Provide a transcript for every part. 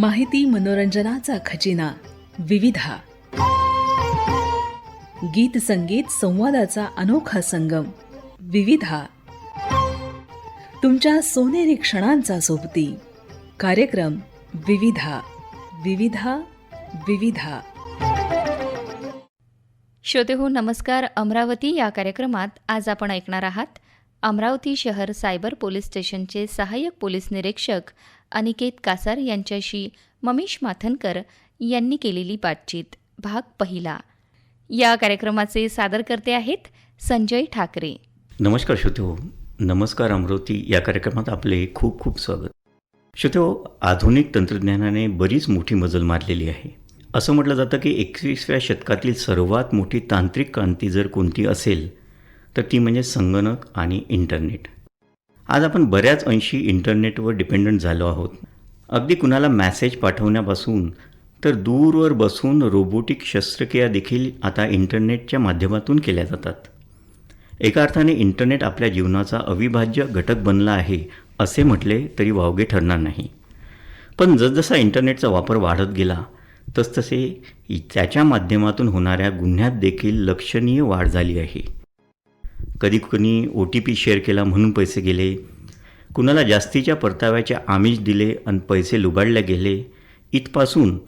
माहिती मनोरंजनाचा खजिना विविधा. गीत संगीत संवादाचा अनोखा संगम विविधा. तुमच्या सोनेरी क्षणांचा सोबती कार्यक्रम विविधा. विविधा विविधा. श्रोतेहो नमस्कार. अमरावती या कार्यक्रमात आज आपण ऐकणार आहात अमरावती शहर सायबर पोलीस स्टेशनचे सहाय्यक पोलीस निरीक्षक अनिकेत कासार यांच्याशी ममेश माथनकर यांनी केलेली बातचीत. भाग पहिला. या कार्यक्रमाचे सादरकर्ते आहेत संजय ठाकरे. नमस्कार श्रोतो हो. नमस्कार अमरावती या कार्यक्रमात आपले खूप खूप स्वागत. श्रोतो हो, आधुनिक तंत्रज्ञानाने बरीच मोठी मजल मारलेली आहे. असं म्हटलं जातं की एकवीसव्या शतकातील सर्वात मोठी तांत्रिक क्रांती जर कोणती असेल तर ती म्हणजे संगणक आणि इंटरनेट. आज आपण बऱ्याच अंशी इंटरनेटवर डिपेंडंट झालो आहोत. अगदी कुणाला मॅसेज पाठवण्यापासून तर दूरवर बसून रोबोटिक शस्त्रक्रिया देखील आता इंटरनेटच्या माध्यमातून केल्या जातात. एका अर्थाने इंटरनेट आपल्या जीवनाचा अविभाज्य घटक बनला आहे असे म्हटले तरी वावगे ठरणार नाही. पण जसजसा इंटरनेटचा वापर वाढत गेला तसतसे त्याच्या माध्यमातून होणाऱ्या गुन्ह्यात देखील लक्षणीय वाढ झाली आहे. कधी कुणी ओ टी पी शेअर केला म्हणून पैसे गेले. कुणाला जास्तीच्या परताव्याचे आमिष दिले आणि पैसे लुबाडले गेले. इथपासून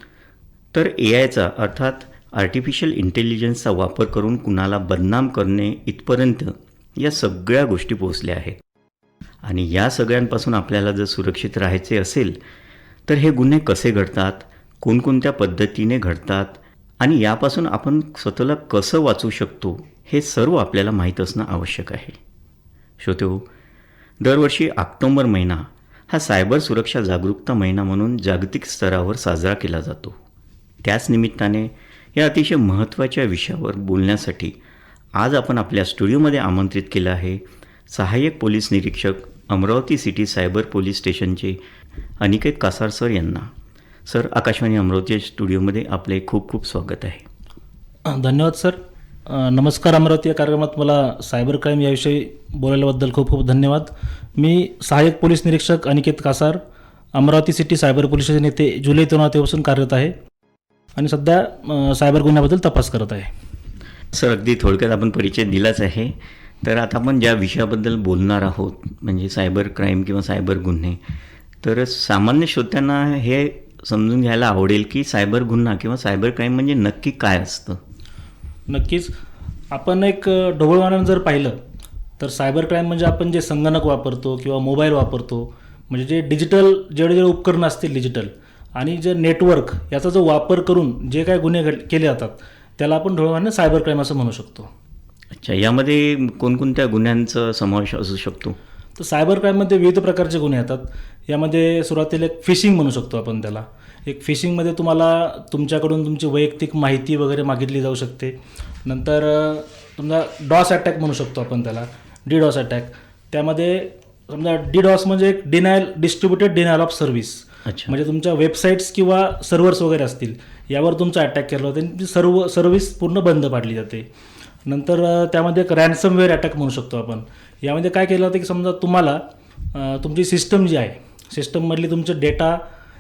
तर ए आयचा अर्थात आर्टिफिशियल इंटेलिजन्सचा वापर करून कुणाला बदनाम करणे इथपर्यंत या सगळ्या गोष्टी पोचल्या आहेत. आणि या सगळ्यांपासून आपल्याला जर सुरक्षित राहायचे असेल तर हे गुन्हे कसे घडतात? कोणकोणत्या पद्धतीने घडतात? आणि यापासून आपण स्वतःला कसं वाचू शकतो? हे सर्व आपल्याला माहीत असणं आवश्यक आहे. श्रोतो दरवर्षी ऑक्टोंबर महिना हा सायबर सुरक्षा जागरूकता महिना म्हणून जागतिक स्तरावर साजरा केला जातो. त्याच निमित्ताने या अतिशय महत्त्वाच्या विषयावर बोलण्यासाठी आज आपण आपल्या स्टुडिओमध्ये आमंत्रित केलं आहे सहाय्यक पोलीस निरीक्षक अमरावती सिटी सायबर पोलीस स्टेशनचे अनिकेत कासार सर यांना. सर आकाशवाणी अमरावती स्टुडिओमध्ये आपले खूप खूप स्वागत आहे. धन्यवाद सर. नमस्कार अमरावती या कार्यक्रमात मला सायबर क्राईम याविषयी बोलायल्याबद्दल खूप खूप धन्यवाद. मी सहाय्यक पोलीस निरीक्षक Aniket Kasar Amravati city cyber police station येथे जुलै दोन तेव्हापासून कार्यरत आहे आणि सध्या सायबर गुन्ह्याबद्दल तपास करत आहे. सर अगदी थोडक्यात आपण परिचय दिलाच आहे. तर आता आपण ज्या विषयाबद्दल बोलणार आहोत म्हणजे सायबर क्राईम किंवा सायबर गुन्हे तर सामान्य श्रोत्यांना हे समजून घ्यायला आवडेल की सायबर गुन्हा किंवा सायबर क्राईम म्हणजे नक्की काय असतं? नक्कीच. आपण एक ढोबळमानानं जर पाहिलं तर सायबर क्राईम म्हणजे आपण जे संगणक वापरतो किंवा मोबाईल वापरतो म्हणजे जे डिजिटल जेवढे जेवढे उपकरणं असतील डिजिटल आणि जे नेटवर्क याचा जो वापर करून जे काय गुन्हे घड केले जातात त्याला आपण ढोबळमानानं सायबर क्राईम असं म्हणू शकतो. अच्छा यामध्ये कोणकोणत्या गुन्ह्यांचा समावेश असू शकतो? तर सायबर क्राईममध्ये विविध प्रकारचे गुन्हे येतात. यामध्ये सुरुवातीला एक फिशिंग म्हणू शकतो आपण त्याला. एक फिशिंगमध्ये तुम्हाला तुमच्याकडून तुमची वैयक्तिक माहिती वगैरे मागितली जाऊ शकते. नंतर समजा डॉस अटॅक म्हणू शकतो आपण त्याला. डी डॉस अटॅक त्यामध्ये समजा डी डॉस म्हणजे एक denial distributed denial of service अच्छा. म्हणजे तुमच्या वेबसाईट्स किंवा सर्व्हर्स वगैरे असतील यावर तुमचा अटॅक केला होता आणि ती सर्व सर्व्हिस पूर्ण बंद पाडली जाते. नंतर त्यामध्ये एक रॅन्समवेअर अटॅक म्हणू शकतो आपण. यामध्ये काय केलं जातं की समजा तुम्हाला तुमची सिस्टम जी आहे सिस्टममधली तुमचं डेटा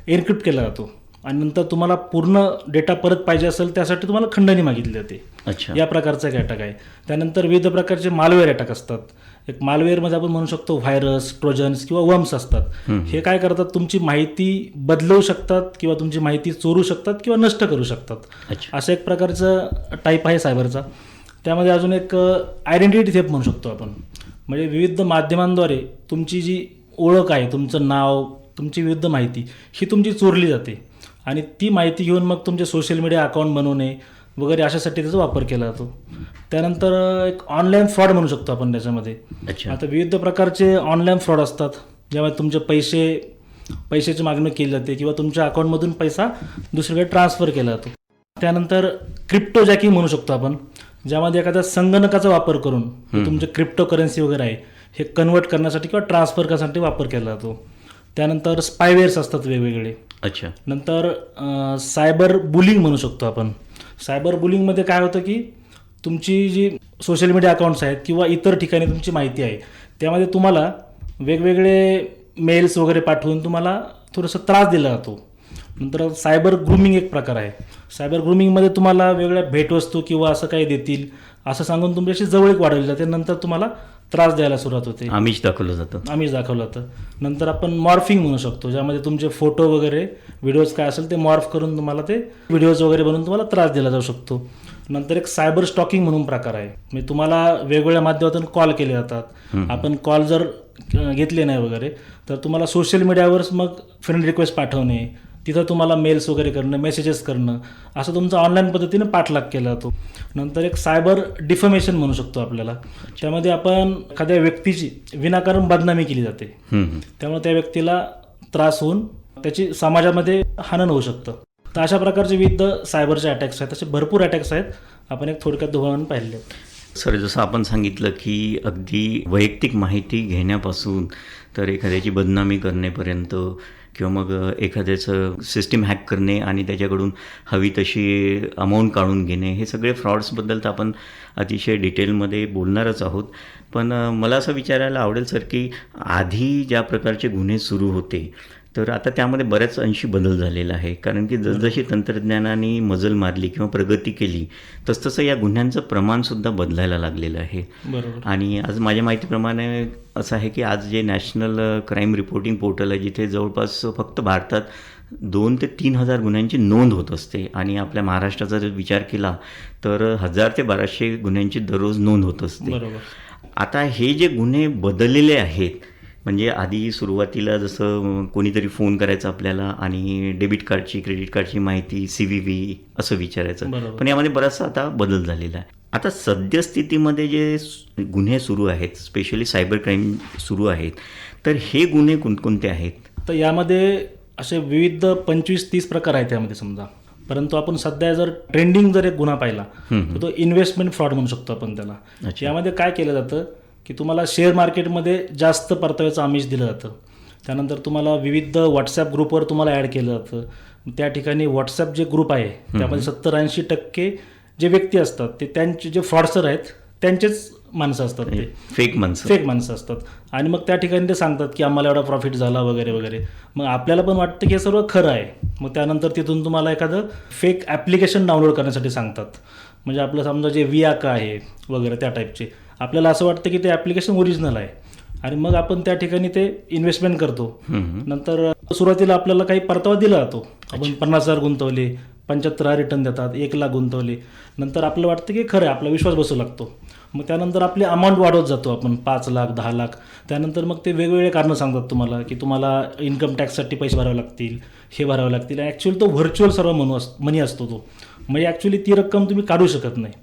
एन्क्रिप्ट केला जातो. आणि नंतर तुम्हाला पूर्ण डेटा परत पाहिजे असेल त्यासाठी तुम्हाला खंडणी मागितली जाते. अच्छा. या प्रकारचा एक अटॅक आहे. त्यानंतर विविध प्रकारचे मालवेअर अटॅक असतात. एक मालवेअरमध्ये आपण म्हणू शकतो व्हायरस ट्रोजन्स किंवा वम्स असतात. हे काय करतात? तुमची माहिती बदलवू शकतात किंवा तुमची माहिती चोरू शकतात किंवा नष्ट करू शकतात. असं एक प्रकारचं टाईप आहे सायबरचा त्यामध्ये अजून एक आयडेंटिटी थेप म्हणू शकतो आपण. म्हणजे विविध माध्यमांद्वारे तुमची जी ओळख आहे तुमचं नाव तुमची विविध माहिती ही तुमची चोरली जाते. आणि ती माहिती घेऊन मग तुमचे सोशल मीडिया अकाउंट बनवणे वगैरे अशासाठी त्याचा वापर केला जातो. त्यानंतर एक ऑनलाईन फ्रॉड म्हणू शकतो आपण त्याच्यामध्ये. आता विविध प्रकारचे ऑनलाईन फ्रॉड असतात. ज्यामध्ये तुमचे पैसे पैशाची मागणी केली जाते किंवा तुमच्या अकाउंटमधून पैसा दुसरीकडे ट्रान्सफर केला जातो. त्यानंतर क्रिप्टो जॅकिंग म्हणू शकतो आपण. ज्यामध्ये एखाद्या संगणकाचा वापर करून तुमचे क्रिप्टो करन्सी वगैरे आहे हे कन्वर्ट करण्यासाठी किंवा ट्रान्सफर करण्यासाठी वापर केला जातो. त्यानंतर स्पायवेअर्स असतात वेगवेगळे. अच्छा. नंतर अ, सायबर बुलिंग म्हणू शकतो आपण. सायबर बुलिंगमध्ये काय होतं की तुमची जी सोशल मीडिया अकाउंट्स आहेत किंवा इतर ठिकाणी तुमची माहिती आहे त्यामध्ये तुम्हाला वेगवेगळे मेल्स वगैरे पाठवून तुम्हाला थोडंसं त्रास दिला जातो. नंतर सायबर ग्रूमिंग एक प्रकार आहे. सायबर ग्रूमिंगमध्ये तुम्हाला वेगळ्या भेटवस्तू किंवा असं काही देतील असं सांगून तुमच्याशी जवळीक वाढवली जाते. नंतर तुम्हाला त्रास द्यायला सुरुवात होते. आमिष दाखवलं जातं. आम्हीच दाखवलं होतं नंतर आपण मॉर्फिंग म्हणू शकतो ज्यामध्ये तुमचे फोटो वगैरे व्हिडिओज काय असेल ते मॉर्फ करून तुम्हाला ते व्हिडिओज वगैरे बनवून तुम्हाला त्रास दिला जाऊ शकतो. नंतर एक सायबर स्टॉकिंग म्हणून प्रकार आहे. म्हणजे तुम्हाला वेगवेगळ्या माध्यमातून कॉल केले जातात. आपण कॉल जर घेतले नाही वगैरे तर तुम्हाला सोशल मीडियावर मग फ्रेंड रिक्वेस्ट पाठवणे तिथं तुम्हाला मेल्स वगैरे करणं मेसेजेस करणं असं तुमचं ऑनलाईन पद्धतीने पाठलाग केला जातो. नंतर एक सायबर डिफमेशन म्हणू शकतो आपल्याला. त्यामध्ये आपण एखाद्या व्यक्तीची विनाकारण बदनामी केली जाते. त्यामुळे त्या व्यक्तीला त्रास होऊन त्याची समाजामध्ये हनन होऊ शकतं. तर अशा प्रकारचे विविध सायबरचे अटॅक्स आहेत. असे भरपूर अटॅक्स आहेत. आपण एक थोडक्यात धोरण पाहिले सर जसं आपण सांगितलं की अगदी वैयक्तिक माहिती घेण्यापासून तर एखाद्याची बदनामी करण्यापर्यंत किंवा मग एखाद्याचं सिस्टीम हॅक करणे आणि त्याच्याकडून हवी तशी अमाऊंट काढून घेणे हे सगळे फ्रॉड्सबद्दल तर आपण अतिशय डिटेलमध्ये बोलणारच आहोत. पण मला असं विचारायला आवडेल सर की आधी ज्या प्रकारचे गुन्हे सुरू होते तर आता त्यामध्ये बऱ्याच अंशी बदल झालेला आहे. कारण की जसजशी तंत्रज्ञानाने मजल मारली किंवा प्रगती केली तसतसं या गुन्ह्यांचं प्रमाणसुद्धा बदलायला लागलेलं आहे. बरोबर. आणि आज माझ्या माहितीप्रमाणे असं आहे की आज जे नॅशनल क्राईम रिपोर्टिंग पोर्टल आहे जिथे जवळपास फक्त भारतात दोन ते तीन हजार गुन्ह्यांची नोंद होत असते आणि आपल्या महाराष्ट्राचा जर विचार केला तर हजार ते बाराशे गुन्ह्यांची दररोज नोंद होत असते. आता हे जे गुन्हे बदललेले आहेत म्हणजे आधी सुरुवातीला जसं कोणीतरी फोन करायचा आपल्याला आणि डेबिट कार्डची क्रेडिट कार्डची माहिती सी व्ही व्ही असं विचारायचं. पण यामध्ये बराचसा आता बदल झालेला आहे आता सद्यस्थितीमध्ये जे गुन्हे सुरू आहेत स्पेशली सायबर क्राईम सुरू आहेत तर हे गुन्हे कोणकोणते आहेत तर यामध्ये असे विविध पंचवीस तीस प्रकार आहेत त्यामध्ये समजा परंतु आपण सध्या जर ट्रेंडिंग जर एक गुन्हा पाहिला. तर तो इन्व्हेस्टमेंट फ्रॉड म्हणू शकतो आपण त्याला. यामध्ये काय केलं जातं की तुम्हाला शेअर मार्केटमध्ये जास्त परताव्याचं आमिष दिलं जातं. त्यानंतर तुम्हाला विविध व्हॉट्सॲप ग्रुपवर तुम्हाला ॲड केलं जातं. त्या ठिकाणी व्हॉट्सॲप जे ग्रुप आहे त्यामध्ये सत्तर ऐंशी टक्के जे व्यक्ती असतात ते त्यांचे जे फ्रॉडसर आहेत त्यांचेच माणसं असतात ते. फेक माणसं. फेक माणसं असतात. आणि मग त्या ठिकाणी ते सांगतात की आम्हाला एवढा प्रॉफिट झाला वगैरे वगैरे. मग आपल्याला पण वाटतं की हे सर्व खरं आहे. मग त्यानंतर तिथून तुम्हाला एखादं फेक ॲप्लिकेशन डाउनलोड करण्यासाठी सांगतात. म्हणजे आपलं समजा जे वियाका आहे वगैरे त्या टाईपचे आपल्याला असं वाटतं की ते ॲप्लिकेशन ओरिजिनल आहे. आणि मग आपण त्या ठिकाणी ते इन्व्हेस्टमेंट करतो. नंतर सुरुवातीला आपल्याला काही परतावा दिला जातो. आपण पन्नास हजार गुंतवले पंच्याहत्तर हजार रिटर्न देतात एक लाख गुंतवले. नंतर आपलं वाटतं की खरं आपला विश्वास बसू लागतो. मग त्यानंतर आपली अमाऊंट वाढवत जातो आपण पाच लाख दहा लाख. त्यानंतर मग ते वेगवेगळे कारणं सांगतात तुम्हाला की तुम्हाला इन्कम टॅक्ससाठी पैसे भरावे लागतील हे भरावे लागतील. ॲक्च्युअली तो व्हर्च्युअल सर्व म्हणू अस मनी असतो तो. म्हणजे ॲक्च्युली ती रक्कम तुम्ही काढू शकत नाही.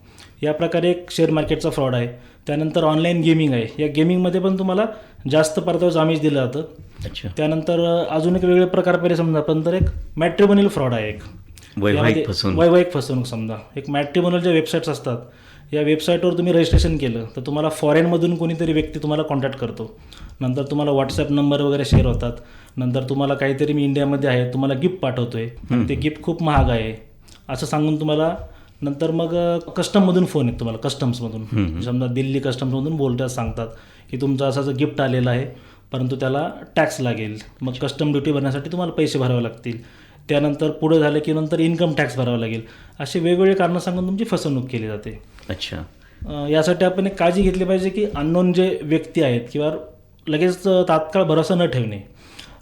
या प्रकारे एक शेअर मार्केटचा फ्रॉड आहे. त्यानंतर ऑनलाईन गेमिंग आहे. या गेमिंगमध्ये पण तुम्हाला जास्त परताव्याचं आमिष दिलं जातं. अच्छा. त्यानंतर अजून एक वेगळे प्रकार पाहिजे समजा पण तर एक मॅट्रिमोनियल फ्रॉड आहे एक. वैवाहिक फसवणूक. वैवाहिक फसवणूक समजा. एक मॅट्रिमोनियल ज्या वेबसाईट्स असतात या वेबसाईटवर तुम्ही रजिस्ट्रेशन केलं तर तुम्हाला फॉरेनमधून कोणीतरी व्यक्ती तुम्हाला कॉन्टॅक्ट करतो. नंतर तुम्हाला व्हॉट्सॲप नंबर वगैरे शेअर होतात. नंतर तुम्हाला काहीतरी मी इंडियामध्ये आहे तुम्हाला गिफ्ट पाठवतोय. ते गिफ्ट खूप महाग आहे. असं सांगून तुम्हाला नंतर मग कस्टममधून फोन येतो तुम्हाला कस्टम्समधून समजा दिल्ली कस्टम्समधून बोलतात सांगतात की तुमचं असं गिफ्ट आलेलं आहे परंतु त्याला टॅक्स लागेल. मग कस्टम ड्युटी भरण्यासाठी तुम्हाला पैसे भरावे लागतील. त्यानंतर पुढे झालं की नंतर इन्कम टॅक्स भरावा लागेल. असे वेगवेगळे कारणं सांगून तुमची फसवणूक केली जाते. अच्छा. यासाठी आपण एक काळजी घेतली पाहिजे की अननोन जे व्यक्ती आहेत किंवा लगेच तात्काळ भरोसा न ठेवणे.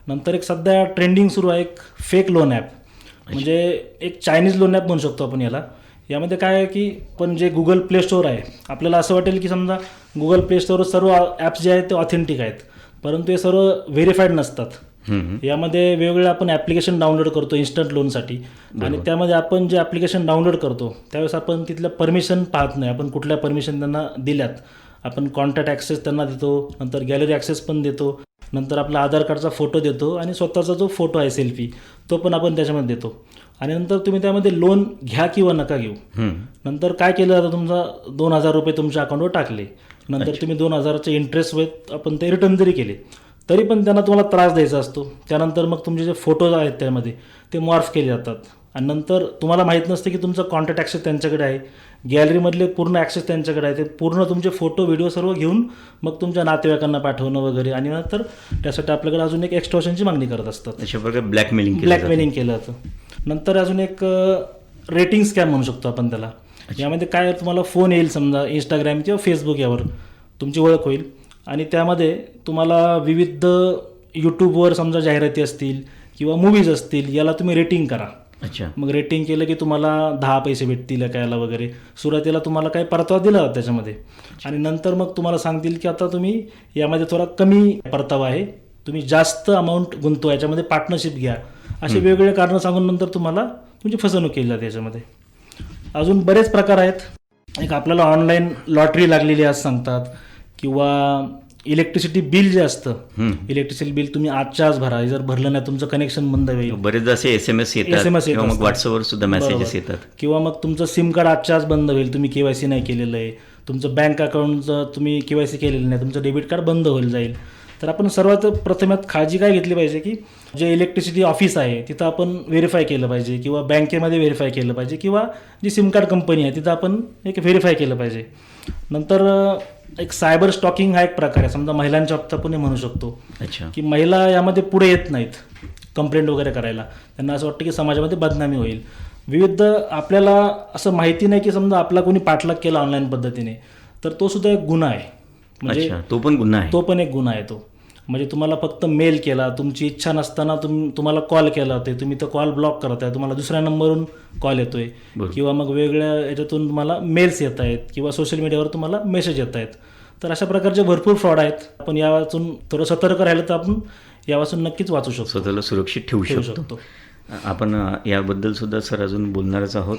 नंतर एक सध्या ट्रेंडिंग सुरू आहे एक फेक लोन ॲप म्हणजे एक चायनीज लोन ॲप म्हणू शकतो आपण याला. यामध्ये काय आहे की पण जे गुगल प्ले स्टोअर आहे आपल्याला असं वाटेल की समजा गुगल प्ले स्टोअर सर्व ॲप्स जे आहेत ते ऑथेंटिक आहेत. परंतु हे सर्व व्हेरीफाईड नसतात. यामध्ये वेगवेगळे आपण ॲप्लिकेशन डाउनलोड करतो इन्स्टंट लोनसाठी आणि त्यामध्ये आपण जे ॲप्लिकेशन डाउनलोड करतो त्यावेळेस आपण तिथल्या परमिशन पाहत नाही. आपण कुठल्या परमिशन त्यांना दिल्यात. आपण कॉन्टॅक्ट ॲक्सेस त्यांना देतो नंतर गॅलरी ॲक्सेस पण देतो नंतर आपला आधार कार्डचा फोटो देतो आणि स्वतःचा जो फोटो आहे सेल्फी तो पण आपण त्याच्यामध्ये देतो. आणि नंतर तुम्ही त्यामध्ये लोन घ्या किंवा नका घेऊ. नंतर काय केलं जातं तुमचा दोन हजार रुपये तुमच्या अकाउंटवर टाकले. नंतर तुम्ही दोन हजाराचे इंटरेस्ट वेत आपण ते रिटर्न जरी केले तरी पण त्यांना तुम्हाला त्रास द्यायचा असतो. त्यानंतर मग तुमचे जे फोटोज आहेत त्यामध्ये ते मॉर्फ केले जातात. आणि नंतर तुम्हाला माहीत नसते की तुमचं कॉन्टॅक्ट ॲक्सेस त्यांच्याकडे आहे. गॅलरीमधले पूर्ण ॲक्सेस त्यांच्याकडे आहे. ते पूर्ण तुमचे फोटो व्हिडिओ सर्व घेऊन मग तुमच्या नातेवाईकांना पाठवणं वगैरे. आणि नंतर त्यासाठी आपल्याकडे अजून एक एक्स्ट्रॉशनची मागणी करत असतात. ब्लॅकमेलिंग ब्लॅकमेलिंग केलं जातं. नंतर अजून एक रेटिंग स्कॅम म्हणू शकतो आपण त्याला. यामध्ये काय तुम्हाला फोन येईल समजा इंस्टाग्राम किंवा फेसबुक यावर तुमची ओळख होईल. आणि त्यामध्ये तुम्हाला विविध यूट्यूबवर समजा जाहिराती असतील किंवा मूवीज असतील याला तुम्ही रेटिंग करा. अच्छा. मग रेटिंग केलं की तुम्हाला दहा पैसे भेटतील याला वगैरे. सुरुवातीला तुम्हाला काही परतावा दिला त्याच्यामध्ये. आणि नंतर मग तुम्हाला सांगतील की आता तुम्ही यामध्ये थोडा कमी परतावा आहे. तुम्ही जास्त अमाऊंट गुंतवा याच्यामध्ये पार्टनरशिप घ्या. असे वेगवेगळे कारणं सांगून नंतर तुम्हाला तुमची फसवणूक केली जाते याच्यामध्ये. अजून बरेच प्रकार आहेत. एक आपल्याला ऑनलाईन लॉटरी लागलेली असं सांगतात. किंवा इलेक्ट्रिसिटी बिल जे असतं. इलेक्ट्रिसिटी बिल तुम्ही आजच्या आज भरा. जर भरलं नाही तुमचं कनेक्शन बंद होईल. बरेचदा असे एस एम एस येतात. मग. व्हॉट्सअपवर सुद्धा मेसेजेस. येतात. किंवा मग तुमचं सिम कार्ड आजच्या आज बंद होईल. तुम्ही के वाय सी नाही केलेलं आहे. तुमचं बँक अकाउंटचं तुम्ही के वाय सी केलेलं नाही. तुमचं डेबिट कार्ड बंद होईल जाईल. तर आपण सर्वात प्रथमात काळजी काय घेतली पाहिजे की जे इलेक्ट्रिसिटी ऑफिस आहे तिथं आपण व्हेरीफाय केलं पाहिजे किंवा बँकेमध्ये व्हेरीफाय केलं पाहिजे किंवा जी सिम कार्ड कंपनी आहे तिथं आपण एक व्हेरीफाय केलं पाहिजे. नंतर एक सायबर स्टॉकिंग हा एक प्रकार आहे. समजा महिलांच्या बाबतीत आपण हे म्हणू शकतो अच्छा. की महिला यामध्ये पुढे येत नाहीत कंप्लेंट वगैरे करायला. त्यांना असं वाटतं की समाजामध्ये बदनामी होईल. विविध आपल्याला असं माहिती नाही की समजा आपला कोणी पाठलाग केला ऑनलाईन पद्धतीने. तर तो सुद्धा एक गुन्हा आहे. म्हणजे तो पण गुन्हा आहे. तो पण एक गुन्हा आहे तो. म्हणजे तुम्हाला फक्त मेल केला तुमची इच्छा नसताना तुम तुम्हाला कॉल केला होते तुम्ही तो कॉल ब्लॉक करत आहे तुम्हाला दुसऱ्या नंबरवरून कॉल येतोय. किंवा मग वेगळ्या याच्यातून तुम्हाला मेल्स येत आहेत किंवा सोशल मीडियावर तुम्हाला मेसेज येत आहेत. तर अशा प्रकारचे भरपूर फ्रॉड आहेत. आपण यावाचून थोडं सतर्क राहिलं तर आपण यापासून नक्कीच वाचू शकतो. स्वतःला सुरक्षित ठेवू शकतो. आपण याबद्दल सुद्धा सर अजून बोलणारच आहोत.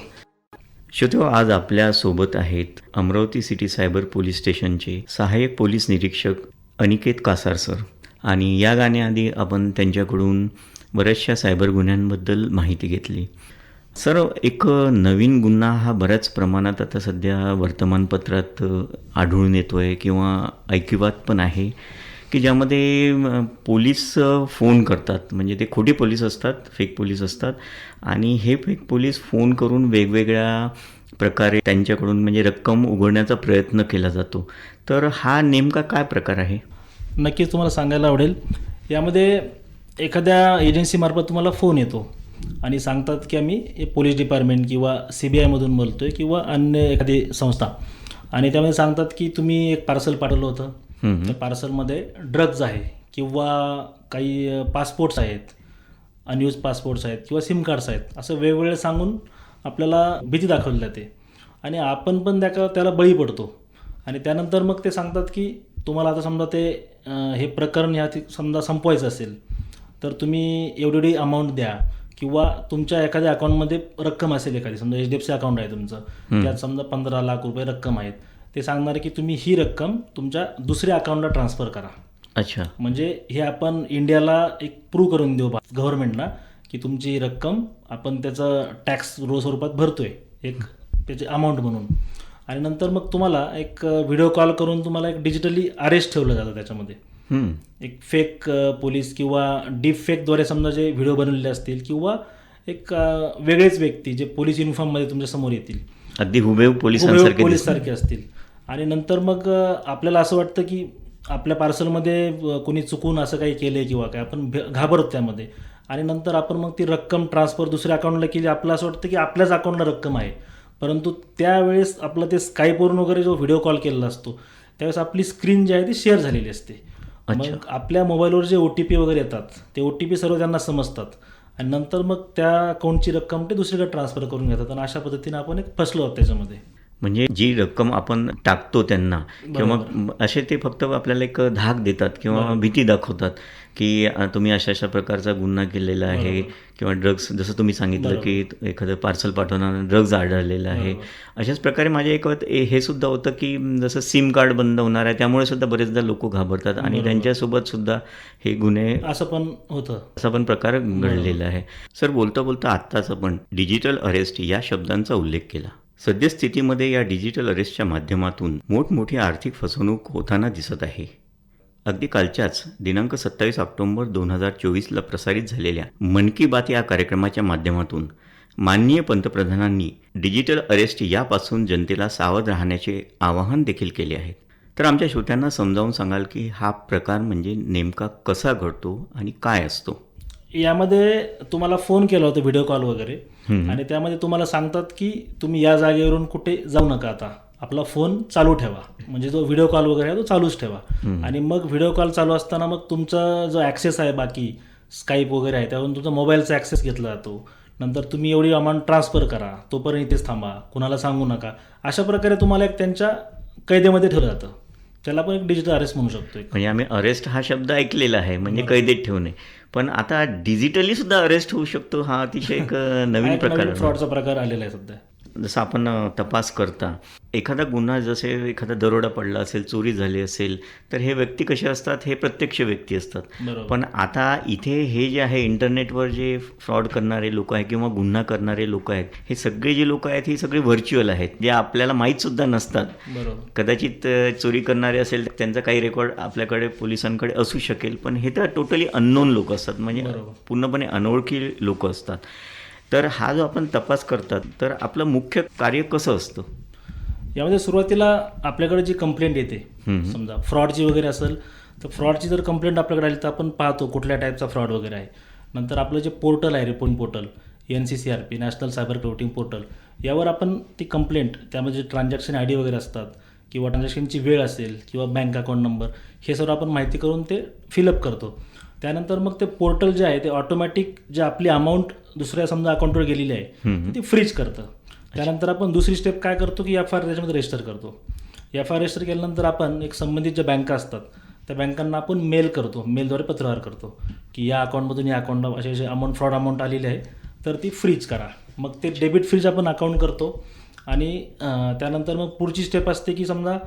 श्रोतो हो, आज आपल्यासोबत आहेत अमरावती सिटी सायबर पोलीस स्टेशनचे सहाय्यक पोलीस निरीक्षक अनिकेत कासार सर. आणि या गाण्याआधी आपण त्यांच्याकडून बऱ्याचशा सायबर गुन्ह्यांबद्दल माहिती घेतली. सर एक नवीन गुन्हा हा बऱ्याच प्रमाणात आता सध्या वर्तमानपत्रात आढळून येतो आहे किंवा ऐकिवात पण आहे. की ज्यामध्ये पोलीस फोन करतात. म्हणजे ते खोटे पोलीस असतात फेक पोलीस असतात. आणि हे फेक पोलीस फोन करून वेगवेगळ्या प्रकारे त्यांच्याकडून म्हणजे रक्कम उघडण्याचा प्रयत्न केला जातो. तर हा नेमका काय प्रकार आहे? नक्कीच तुम्हाला सांगायला आवडेल. यामध्ये एखाद्या एजन्सीमार्फत तुम्हाला फोन येतो. आणि सांगतात की आम्ही पोलीस डिपार्टमेंट किंवा सी बी आयमधून बोलतो आहे किंवा अन्य एखादी संस्था. आणि त्यामध्ये सांगतात की तुम्ही एक पार्सल पाठवलं होतं. त्या पार्सलमध्ये ड्रग्ज आहे किंवा काही पासपोर्ट्स आहेत अनयूज पासपोर्ट्स आहेत किंवा सिम कार्ड्स आहेत असं वेगवेगळे सांगून आपल्याला भीती दाखवली जाते. आणि आपण पण त्या त्याला बळी पडतो. आणि त्यानंतर मग ते सांगतात की तुम्हाला आता समजा ते हे प्रकरण ह्या समजा संपवायचं असेल तर तुम्ही एवढी एवढी अमाऊंट द्या किंवा तुमच्या एखाद्या अकाउंटमध्ये रक्कम असेल एखादी समजा H D F C account आहे तुमचं. त्यात समजा पंधरा लाख रुपये रक्कम आहेत. ते सांगणार की तुम्ही ही रक्कम तुमच्या दुसऱ्या अकाउंटला ट्रान्सफर करा. अच्छा. म्हणजे हे आपण इंडियाला एक प्रूव्ह करून देऊ गव्हर्नमेंटला की तुमची रक्कम आपण त्याचं टॅक्स रो स्वरूपात भरतोय एक त्याची अमाऊंट म्हणून. आणि नंतर मग तुम्हाला एक व्हिडिओ कॉल करून तुम्हाला एक डिजिटली अरेस्ट ठेवलं जातं त्याच्यामध्ये. एक फेक पोलीस किंवा डीप फेकद्वारे समजा जे व्हिडिओ बनवलेले असतील किंवा एक वेगळेच व्यक्ती जे पोलीस युनिफॉर्ममध्ये तुमच्यासमोर येतील. अगदी हुबेहूब पोलिसांसारखे पोलीस दिसतात. सारखे असतील. आणि नंतर मग आपल्याला असं वाटतं की आपल्या पार्सलमध्ये कोणी चुकून असं काही केलं किंवा काय आपण भे- घाबरतो त्यामध्ये. आणि नंतर आपण मग ती रक्कम ट्रान्सफर दुसऱ्या अकाउंटला केली आपलं असं वाटतं की आपल्याच अकाउंटला रक्कम आहे. परंतु त्यावेळेस आपलं ते स्कायपवरून वगैरे जो व्हिडिओ कॉल केलेला असतो त्यावेळेस आपली स्क्रीन जी आहे ती शेअर झालेली असते. मग आपल्या मोबाईलवर जे ओ टी पी वगैरे येतात ते ओ टी पी सर्व त्यांना समजतात. आणि नंतर मग त्या अकाउंटची रक्कम ते दुसरीकडे ट्रान्सफर करून घेतात. आणि अशा पद्धतीने आपण एक फसलो आहोत त्याच्यामध्ये. म्हणजे जी रक्कम आपण टाकतो त्यांना किंवा मग असे ते फक्त आपल्याला एक धाक देतात किंवा भीती दाखवतात की तुम्ही अशा अशा प्रकारचा गुन्हा केलेला आहे किंवा ड्रग्स जसं तुम्ही सांगितलं की एखादं पार्सल पाठवताना ड्रग्ज आढळलेलं आहे. अशाच प्रकारे माझ्या एक हे सुद्धा होतं की जसं सिम कार्ड बंद होणार आहे त्यामुळे सुद्धा बरेचदा लोक घाबरतात आणि त्यांच्यासोबत सुद्धा हे गुन्हे असं पण होतं. असा पण प्रकार घडलेला आहे. सर बोलता बोलता आत्ताच आपण डिजिटल अरेस्ट या शब्दांचा उल्लेख केला. सद्यस्थितीमध्ये या डिजिटल अरेस्टच्या माध्यमातून मोठमोठी आर्थिक फसवणूक होताना दिसत आहे. अगदी कालच्याच दिनांक सत्तावीस ऑक्टोबर दोन हजार चोवीसला प्रसारित झालेल्या मन की बात या कार्यक्रमाच्या माध्यमातून माननीय पंतप्रधानांनी डिजिटल अरेस्ट यापासून जनतेला सावध राहण्याचे आवाहन देखील केले आहे. तर आमच्या श्रोत्यांना समजावून सांगाल की हा प्रकार म्हणजे नेमका कसा घडतो आणि काय असतो? यामध्ये तुम्हाला फोन केला होता व्हिडिओ कॉल वगैरे. आणि त्यामध्ये तुम्हाला सांगतात की तुम्ही या जागेवरून कुठे जाऊ नका आता. आपला फोन चालू ठेवा. म्हणजे जो व्हिडिओ कॉल वगैरे आहे तो चालूच ठेवा. आणि मग व्हिडिओ कॉल चालू असताना मग तुमचा जो ॲक्सेस आहे बाकी स्काईप वगैरे आहे त्यावरून तुमचा मोबाईलचा ॲक्सेस घेतला जातो. नंतर तुम्ही एवढी अमाऊंट ट्रान्सफर करा. तोपर्यंत इथेच थांबा. कुणाला सांगू नका. अशा प्रकारे तुम्हाला एक त्यांच्या कैदेमध्ये ठेवलं जातं. त्याला पण एक डिजिटल अरेस्ट म्हणू शकतो म्हणजे आम्ही अरेस्ट हा शब्द ऐकलेला आहे. म्हणजे कैदेत ठेवणे. पण आता डिजिटली सुद्धा अरेस्ट होऊ शकतो हा अतिशय एक नवीन प्रकार. फ्रॉडचा प्रकार आलेला आहे सध्या जसं आपण तपास करता एखादा गुन्हा जसे एखादा दरोडा पडला असेल चोरी झाली असेल तर हे व्यक्ती कसे असतात हे प्रत्यक्ष व्यक्ती असतात. पण आता इथे हे जे आहे इंटरनेटवर जे फ्रॉड करणारे लोक आहेत किंवा गुन्हा करणारे लोक आहेत हे सगळे जे लोक आहेत हे सगळे व्हर्च्युअल आहेत. जे आपल्याला माहीत सुद्धा नसतात. कदाचित चोरी करणारे असेल त्यांचा काही रेकॉर्ड आपल्याकडे पोलिसांकडे असू शकेल पण हे तर टोटली अननोन लोक असतात. म्हणजे. पूर्णपणे अनोळखी लोक असतात. तर हा जो आपण तपास करतात तर आपलं मुख्य कार्य कसं असतं? यामध्ये सुरुवातीला आपल्याकडे जी कंप्लेंट येते. समजा फ्रॉडची वगैरे असेल तर फ्रॉडची जर कंप्लेंट आपल्याकडे आली तर आपण पाहतो कुठल्या टाईपचा फ्रॉड वगैरे आहे. नंतर आपलं जे पोर्टल आहे reporting portal N C C R P national cyber reporting portal यावर आपण ती कंप्लेंट त्यामध्ये ट्रान्झॅक्शन आय डी वगैरे असतात किंवा ट्रान्झॅक्शनची वेळ असेल किंवा बँक अकाउंट नंबर हे सर्व आपण माहिती करून ते फिलअप करतो. त्यानंतर मग ते पोर्टल जे आहे ते ऑटोमॅटिक जे आपली अमाऊंट दुसऱ्या समजा अकाउंटवर गेलेली आहे. ती फ्रीज करतं. त्यानंतर आपण दुसरी स्टेप काय करतो की एफ आय आर त्याच्यामध्ये रजिस्टर करतो. एफ आय आर रजिस्टर केल्यानंतर आपण एक संबंधित ज्या बँका असतात त्या बँकांना आपण मेल करतो. मेलद्वारे पत्रव्यवहार करतो की या अकाउंटमधून या अकाउंटला असे असे अमाऊंट फ्रॉड अमाऊंट आलेली आहे तर ती फ्रीज करा. मग ते डेबिट फ्रीज आपण अकाउंट करतो आणि त्यानंतर मग पुढची स्टेप असते की समजा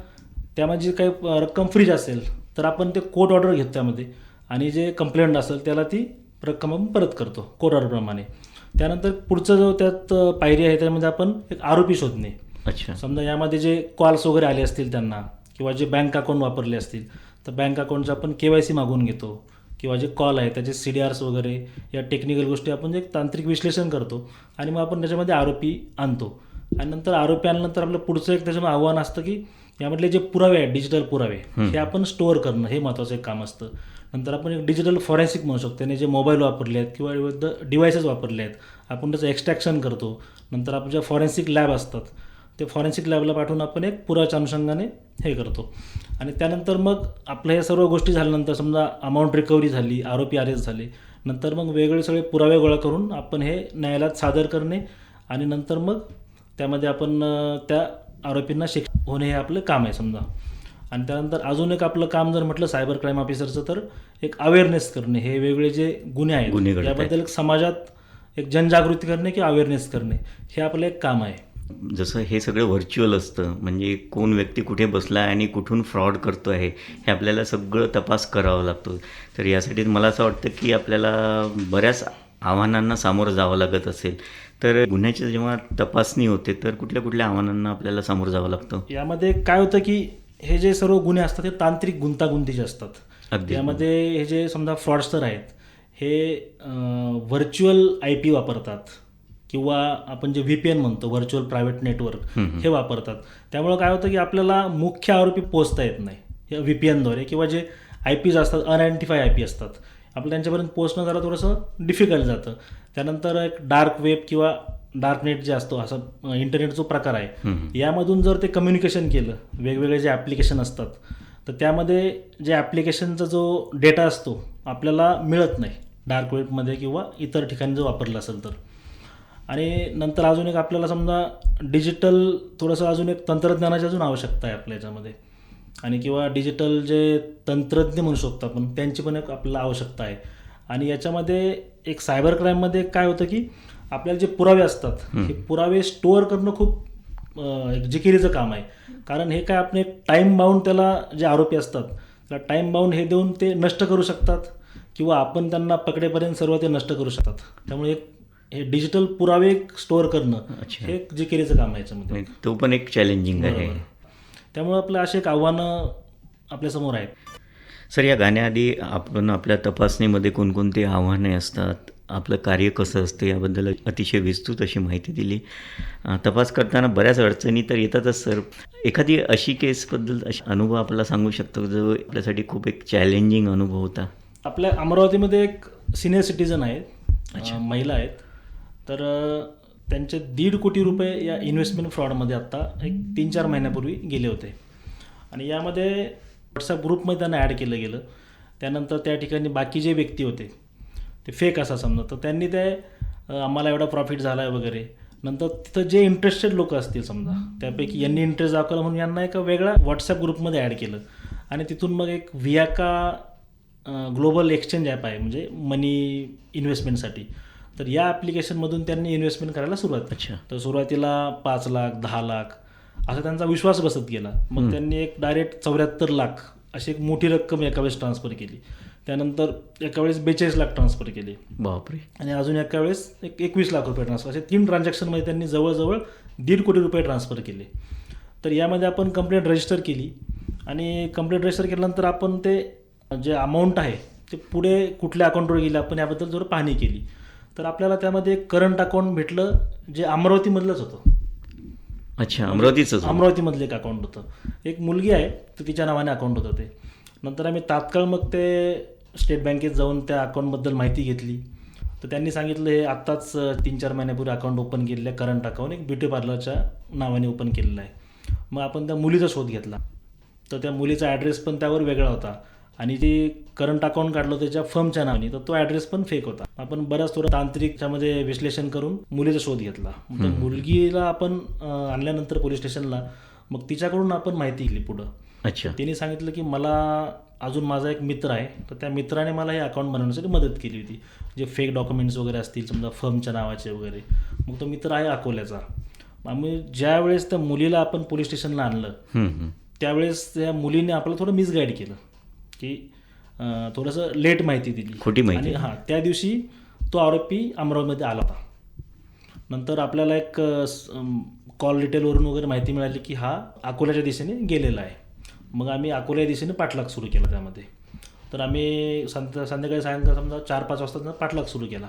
त्यामध्ये जी काही रक्कम फ्रीज असेल तर आपण ते कोर्ट ऑर्डर घेतो त्यामध्ये. आणि जे कंप्लेंट असेल त्याला ती रक्कम आपण परत करतो कोर्ट ऑर्डरप्रमाणे त्यानंतर पुढचं जो त्यात पायरी आहे त्यामध्ये आपण एक आरोपी शोधणे. अच्छा. समजा यामध्ये जे कॉल्स वगैरे आले असतील त्यांना किंवा जे बँक अकाउंट वापरले असतील तर बँक अकाउंटचं आपण के वाय सी मागवून घेतो किंवा जे कॉल आहे त्याचे सी डी आर्स वगैरे या टेक्निकल गोष्टी आपण एक तांत्रिक विश्लेषण करतो आणि मग आपण त्याच्यामध्ये आरोपी आणतो. आणि नंतर आरोपी आणल्यानंतर आपलं पुढचं एक त्याच्यामध्ये आव्हान असतं की यामधले जे पुरावे आहेत डिजिटल पुरावे हे आपण स्टोअर करणं हे महत्त्वाचं एक काम असतं. नंतर आपण एक डिजिटल फॉरेन्सिक म्हणू शकतो. त्याने जे मोबाईल वापरले आहेत किंवा विविध डिव्हायसेस वापरले आहेत आपण त्याचं एक्स्ट्रॅक्शन करतो. नंतर आपण ज्या फॉरेन्सिक लॅब असतात. ते फॉरेन्सिक लॅबला पाठवून आपण एक पुराच्या अनुषंगाने हे करतो. आणि त्यानंतर मग आपल्या ह्या सर्व गोष्टी झाल्यानंतर समजा अमाऊंट रिकव्हरी झाली आरोपी अरेस्ट झाले नंतर मग वेगवेगळे सगळे पुरावे गोळा करून आपण हे न्यायालयात सादर करणे आणि नंतर मग त्यामध्ये आपण त्या आरोपींना शिक्षा होणे हे आपलं काम आहे समजा. आणि त्यानंतर अजून एक आपलं काम जर म्हटलं सायबर क्राईम ऑफिसरचं तर एक अवेअरनेस करणे. हे वेगवेगळे जे गुन्हे आहेत घडत आहेत. याबद्दल एक समाजात एक जनजागृती करणे किंवा अवेअरनेस करणे. हे आपलं एक काम आहे. जसं हे सगळं व्हर्च्युअल असतं म्हणजे कोण व्यक्ती कुठे बसला आहे आणि कुठून फ्रॉड करतो आहे हे आपल्याला सगळं तपास करावा लागतो. तर यासाठी मला असं वाटतं की आपल्याला बऱ्याच आव्हानांना सामोरं जावं लागत असेल. तर गुन्ह्याची जेव्हा तपासणी होते तर कुठल्या कुठल्या आव्हानांना आपल्याला सामोरं जावं लागतं? यामध्ये काय होतं की हे जे सर्व गुन्हे असतात हे तांत्रिक गुंतागुंतीचे असतात. अगदी. यामध्ये हे जे समजा फ्रॉडस्टर आहेत हे व्हर्च्युअल आय पी वापरतात. किंवा आपण जे व्ही पी एन म्हणतो व्हर्च्युअल प्रायव्हेट नेटवर्क हे वापरतात. त्यामुळं काय होतं की आपल्याला मुख्य आरोपी पोचता येत नाही. या व्ही पी एनद्वारे किंवा जे आय पीज असतात अनआयडेंटिफाय आय पी असतात. आपलं त्यांच्यापर्यंत पोचणं जरा थोडंसं डिफिकल्ट जातं. त्यानंतर एक डार्क वेब किंवा डार्क नेट जे असतो असं इंटरनेट जो प्रकार आहे. यामधून जर ते कम्युनिकेशन केलं वेगवेगळे जे ॲप्लिकेशन असतात तर त्यामध्ये जे ॲप्लिकेशनचा जो डेटा असतो आपल्याला मिळत नाही. डार्क वेबमध्ये किंवा इतर ठिकाणी जर वापरला असेल तर. आणि नंतर अजून एक आपल्याला समजा डिजिटल थोडंसं अजून एक तंत्रज्ञानाची अजून आवश्यकता आहे आपल्या याच्यामध्ये. आणि किंवा डिजिटल जे तंत्रज्ञ म्हणू शकतो आपण त्यांची पण एक आपल्याला आवश्यकता आहे. आणि याच्यामध्ये एक सायबर क्राईममध्ये काय होतं की आपल्याला जे पुरावे असतात हे पुरावे स्टोअर करणं खूप एक जिकिरीचं काम आहे. कारण हे काय आपण टाईम बाउंड त्याला जे आरोपी असतात त्याला टाईम बाउंड हे देऊन ते नष्ट करू शकतात किंवा आपण त्यांना पकडेपर्यंत सर्व ते नष्ट करू शकतात. त्यामुळे एक हे डिजिटल पुरावे स्टोअर करणं. हे जिकिरीचं काम आहे याच्यामध्ये. तो पण एक चॅलेंजिंग आहे. त्यामुळे आपलं असे एक आव्हानं आपल्यासमोर आहेत. सर या गाण्याआधी आपण आपल्या तपासणीमध्ये कोणकोणती आव्हाने असतात? आपलं कार्य कसं असतं याबद्दल अतिशय विस्तृत अशी माहिती दिली. तपास करताना बऱ्याच अडचणी तर येतातच सर. एखादी अशी केसबद्दल अशी अनुभव आपल्याला सांगू शकतो जो आपल्यासाठी खूप एक चॅलेंजिंग अनुभव होता. आपल्या अमरावतीमध्ये एक सिनियर सिटीजन आहेत महिला आहेत. तर त्यांचे दीड कोटी रुपये या इन्व्हेस्टमेंट फ्रॉडमध्ये आत्ता एक तीन चार महिन्यापूर्वी गेले होते. आणि यामध्ये व्हॉट्सॲप ग्रुपमध्ये त्यांना ॲड केलं गेलं. त्यानंतर त्या ठिकाणी बाकी जे व्यक्ती होते ते फेक असा समजा. तर त्यांनी ते आम्हाला एवढा प्रॉफिट झाला आहे वगैरे. नंतर तिथं जे इंटरेस्टेड लोक असतील समजा त्यापैकी यांनी इंटरेस्ट दाखवला म्हणून यांना एका वेगळ्या व्हॉट्सॲप ग्रुपमध्ये ॲड केलं. आणि तिथून मग एक वियाका ग्लोबल एक्सचेंज ॲप आहे म्हणजे मनी इन्व्हेस्टमेंटसाठी तर या ॲप्लिकेशनमधून त्यांनी इन्व्हेस्टमेंट करायला सुरुवात. अच्छा. तर सुरुवातीला पाच लाख दहा लाख असा त्यांचा विश्वास बसत गेला. मग त्यांनी एक डायरेक्ट चौऱ्याहत्तर लाख अशी एक मोठी रक्कम एका वेळेस ट्रान्सफर केली. त्यानंतर एका वेळेस बेचाळीस लाख ट्रान्सफर केले. बापरे. आणि अजून एका वेळेस एक एकवीस लाख रुपये ट्रान्सफर असे तीन ट्रान्झॅक्शनमध्ये त्यांनी जवळजवळ दीड कोटी रुपये ट्रान्सफर केले. तर यामध्ये आपण कंप्लेंट रजिस्टर केली. आणि कंप्लेंट रजिस्टर केल्यानंतर आपण ते जे अमाऊंट आहे ते पुढे कुठल्या अकाउंटवर गेले आपण याबद्दल जर पाहणी केली. तर आपल्याला त्यामध्ये एक करंट अकाउंट भेटलं जे अमरावतीमधलंच होतं. अच्छा अमरावतीचंच अमरावतीमधलं एक अकाउंट होतं. एक मुलगी आहे तर तिच्या नावाने अकाउंट होतं ते. नंतर आम्ही तात्काळ मग ते स्टेट बँकेत जाऊन त्या अकाउंटबद्दल माहिती घेतली. तर त्यांनी सांगितलं हे आत्ताच तीन चार महिन्यापूर्वी अकाउंट ओपन केलेलं आहे करंट अकाउंट एक ब्युटी पार्लरच्या नावाने ओपन केलेलं आहे. मग आपण त्या मुलीचा शोध घेतला. तर त्या मुलीचा ॲड्रेस पण त्यावर वेगळा होता आणि जे करंट अकाउंट काढलं ज्या फर्मच्या नावाने तर तो ॲड्रेस पण फेक होता. आपण बऱ्याच थोडं तांत्रिकच्यामध्ये विश्लेषण करून मुलीचा शोध घेतला. मुलगीला आपण आणल्यानंतर पोलीस स्टेशनला मग तिच्याकडून आपण माहिती घेतली पुढं. अच्छा. तिने सांगितलं की मला अजून माझा एक मित्र आहे तर त्या मित्राने मला हे अकाउंट बनवण्यासाठी मदत केली होती. जे फेक डॉक्युमेंट्स वगैरे असतील समजा फर्मच्या नावाचे वगैरे. मग तो मित्र आहे अकोल्याचा. आम्ही ज्या वेळेस त्या मुलीला आपण पोलीस स्टेशनला आणलं. त्यावेळेस त्या मुलीने आपल्याला थोडं मिसगाईड केलं. की थोडंसं लेट माहिती दिली. खोटी माहिती. आणि हां त्या दिवशी तो आरोपी अमरावतीमध्ये आला होता. नंतर आपल्याला एक कॉल डिटेलवरून वगैरे माहिती मिळाली की हा अकोल्याच्या दिशेने गेलेला आहे. मग आम्ही अकोल्या दिशेने पाठलाग सुरू केला त्यामध्ये. तर आम्ही संत संध्याकाळी सायंकाळ समजा चार पाच वाजता पाठलाग सुरू केला.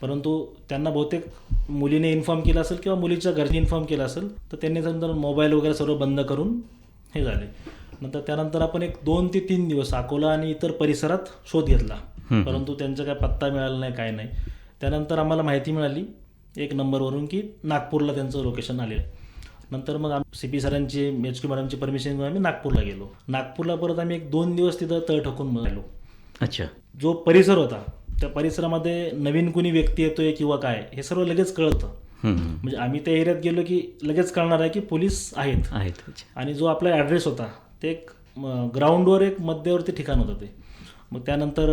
परंतु त्यांना बहुतेक मुलीने इन्फॉर्म केलं असेल किंवा मुलीच्या घरची इन्फॉर्म केलं असेल तर त्यांनी नंतर मोबाईल वगैरे सर्व बंद करून हे झाले. नंतर त्यानंतर आपण एक दोन ते तीन दिवस अकोला आणि इतर परिसरात शोध घेतला. परंतु त्यांचा काय पत्ता मिळाला नाही काय नाही. त्यानंतर आम्हाला माहिती मिळाली एक नंबरवरून की नागपूरला त्यांचं लोकेशन आलेलं आहे. नंतर मग सी पी सरांची एच क्यू मॅडमची परमिशन घेऊन आम्ही नागपूरला गेलो. नागपूरला परत आम्ही एक दोन दिवस तिथं तळ ठोकून राहिलो. अच्छा. जो परिसर होता त्या परिसरामध्ये नवीन कुणी व्यक्ती येतोय किंवा काय हे सर्व लगेच कळतं. म्हणजे आम्ही त्या एरियात गेलो की लगेच कळणार आहे की पोलीस आहेत. आहेत आणि जो आपला ॲड्रेस होता ते एक ग्राउंडवर एक मध्यवर्ती ठिकाण होतं ते. मग त्यानंतर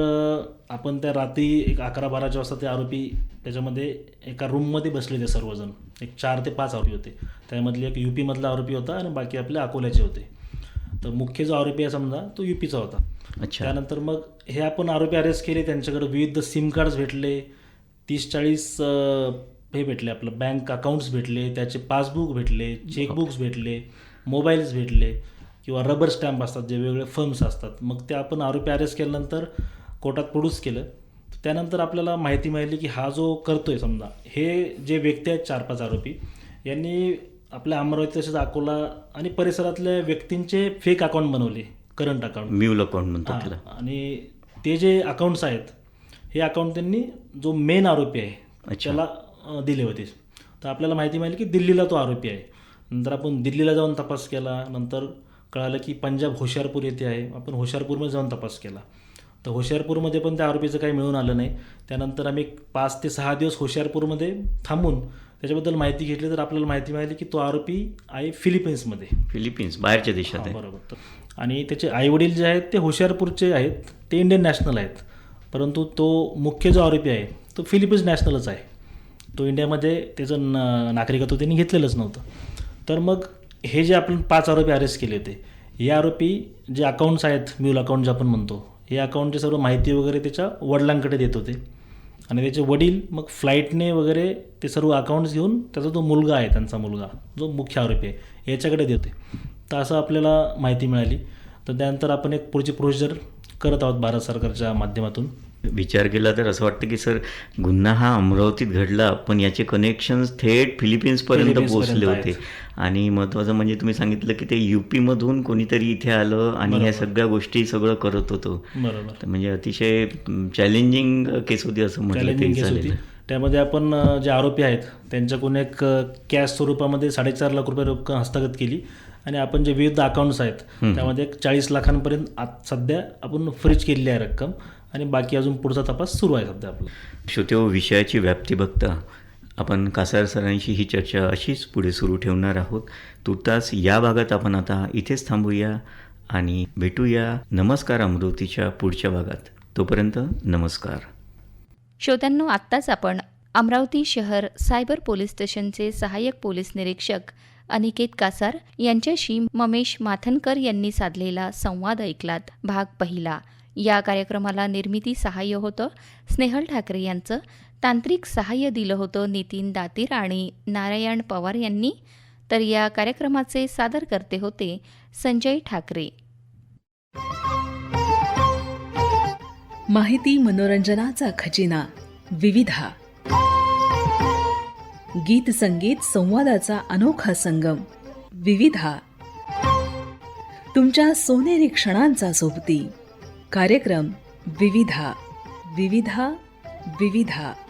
आपण त्या रात्री एक अकरा बाराच्या वाजता ते आरोपी त्याच्यामध्ये एका रूममध्ये बसले ते सर्वजण. एक चार ते पाच आरोपी होते. त्यामधले एक यू पीमधला आरोपी होता आणि बाकी आपले अकोल्याचे होते. तर मुख्य जो आरोपी आहे समजा तो यू पीचा होता. अच्छा. त्यानंतर मग हे आपण आरोपी अरेस्ट केले त्यांच्याकडे विविध सिम कार्ड्स भेटले तीस चाळीस हे भेटले आपलं बँक अकाउंट्स भेटले त्याचे पासबुक भेटले चेकबुक्स भेटले मोबाईल्स भेटले. किंवा रबर स्टॅम्प असतात जे वेगवेगळे फर्म्स असतात. मग ते आपण आरोपी अरेस्ट केल्यानंतर कोर्टात प्रोड्यूस केलं. त्यानंतर आपल्याला माहिती मिळाली की हा जो करतोय समजा हे जे व्यक्ती आहेत चार पाच आरोपी यांनी आपल्या अमरावती तसेच अकोला आणि परिसरातल्या व्यक्तींचे फेक अकाउंट बनवले करंट अकाउंट म्यूल अकाउंट म्हणतात आणि ते जे अकाउंट्स आहेत हे अकाउंट त्यांनी जो मेन आरोपी आहे. त्याला दिले होते. तर आपल्याला माहिती मिळाली की दिल्लीला तो आरोपी आहे. नंतर आपण दिल्लीला जाऊन तपास केला. नंतर कळालं की पंजाब होशियारपूर येथे आहे. आपण होशियारपूरमध्ये जाऊन तपास केला. तर होशियारपूरमध्ये पण त्या आरोपीचं काही मिळून आलं नाही. त्यानंतर आम्ही पाच ते सहा दिवस होशियारपूरमध्ये थांबून त्याच्याबद्दल माहिती घेतली. तर आपल्याला माहिती मिळाली की तो आरोपी आहे फिलिपिन्समध्ये. फिलिपिन्स बाहेरच्या देशात आहे. बरोबर. तर- आणि त्याचे आईवडील जे आहेत ते होशियारपूरचे आहेत. ते इंडियन नॅशनल आहेत. परंतु तो मुख्य जो आरोपी आहे तो फिलिपिन्स नॅशनलच आहे. तो इंडियामध्ये त्याचं न नागरिकत्व त्यांनी घेतलेलंच नव्हतं. तर मग हे जे आपण पाच आरोपी अरेस्ट केले होते हे आरोपी जे अकाउंट्स आहेत म्युल अकाउंट जे आपण म्हणतो हे अकाउंटची सर्व माहिती वगैरे त्याच्या वडिलांकडे देत होते. आणि त्याचे वडील मग फ्लाईटने वगैरे ते सर्व अकाउंट्स घेऊन त्याचा जो मुलगा आहे त्यांचा मुलगा जो मुख्य आरोपी आहे याच्याकडे देते तर असं आपल्याला माहिती मिळाली. तर त्यानंतर आपण एक पुढची प्रोसिजर करत आहोत भारत सरकारच्या माध्यमातून. विचार केला तर असं वाटतं की सर गुन्हा हा अमरावतीत घडला पण याचे कनेक्शन्स थेट फिलिपिन्सपर्यंत पोहोचले होते. आणि महत्त्वाचं म्हणजे तुम्ही सांगितलं की ते युपीमधून कोणीतरी इथे आलं आणि ह्या सगळ्या गोष्टी सगळं करत होतो. म्हणजे अतिशय चॅलेंजिंग केस होती असं म्हटलं तरी केस होती चालेल. त्यामध्ये आपण जे आरोपी आहेत त्यांच्याकडून एक कॅश स्वरूपामध्ये साडेचार लाख रुपये रक्कम हस्तगत केली. आणि आपण जे विविध अकाउंट्स आहेत त्यामध्ये एक चाळीस लाखांपर्यंत आत सध्या आपण फ्रीज केलेली आहे रक्कम. आणि बाकी अजून पुढचा तपास सुरू आहे सध्या आपला. श्रोतेहो विषयाची व्याप्ती बघता आपण कासार सरांशी ही चर्चा अशीच पुढे सुरू ठेवणार आहोत. तुर्तास या भागात आपण आता इथेच थांबूया आणि भेटूया नमस्कार अमृतीच्या पुढच्या भागात. तोपर्यंत नमस्कार. श्रोत्यांनो आत्ताच आपण अमरावती शहर सायबर पोलीस स्टेशनचे सहाय्यक पोलीस निरीक्षक अनिकेत कासार यांच्याशी ममेश माथनकर यांनी साधलेला संवाद ऐकलात भाग पहिला. या कार्यक्रमाला निर्मिती सहाय्य होतं. स्नेहल ठाकरे यांचं तांत्रिक सहाय्य दिलं होतं नितीन दातीर आणि नारायण पवार यांनी. तर या कार्यक्रमाचे सादर करते होते संजय ठाकरे. माहिती मनोरंजनाचा खजिना विविधा. गीत संगीत संवादाचा अनोखा संगम विविधा. तुमच्या सोनेरी क्षणांचा सोबती. कार्यक्रम विविधा विविधा विविधा.